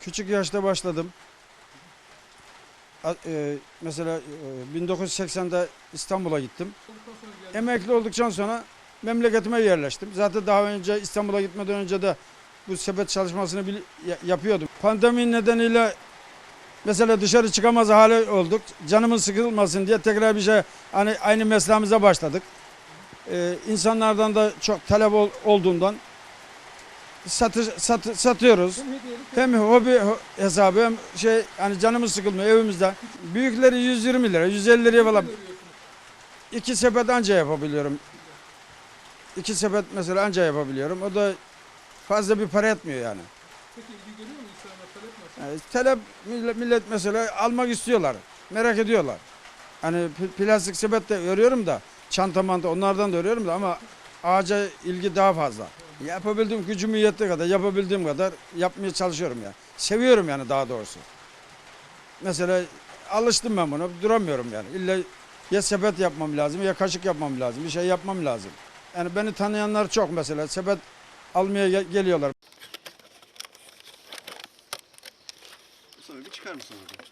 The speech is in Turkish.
Küçük yaşta başladım. E, mesela e, 1980'de İstanbul'a gittim. Emekli olduktan sonra memleketime yerleştim. Zaten daha önce İstanbul'a gitmeden önce de bu sepet çalışmasını yapıyordum. Pandemi nedeniyle mesela dışarı çıkamaz hale olduk. Canımız sıkılmasın diye tekrar bir şey hani aynı mesleğimize başladık. Ee, insanlardan da çok talep olduğundan satı, satı, satıyoruz. Hem hobi ho- hesabı hem şey hani canımız sıkılmıyor evimizde. Büyükleri 120 lira, 150 liraya falan. İki sepet anca yapabiliyorum. İki sepet mesela anca yapabiliyorum. O da fazla bir para etmiyor yani. Peki ilgi görüyor mu insanlar talep nasıl? Yani talep millet, millet mesela almak istiyorlar. Merak ediyorlar. Hani pl- plastik sepet de örüyorum da çanta manta onlardan da örüyorum da ama ağaca ilgi daha fazla. Yapabildiğim gücümü yettiği kadar, yapabildiğim kadar yapmaya çalışıyorum ya. Seviyorum yani daha doğrusu. Mesela alıştım ben buna, duramıyorum yani. İlla ya sepet yapmam lazım, ya kaşık yapmam lazım, bir şey yapmam lazım. Yani beni tanıyanlar çok mesela, sepet almaya geliyorlar. Mustafa bir çıkar mısın oradan?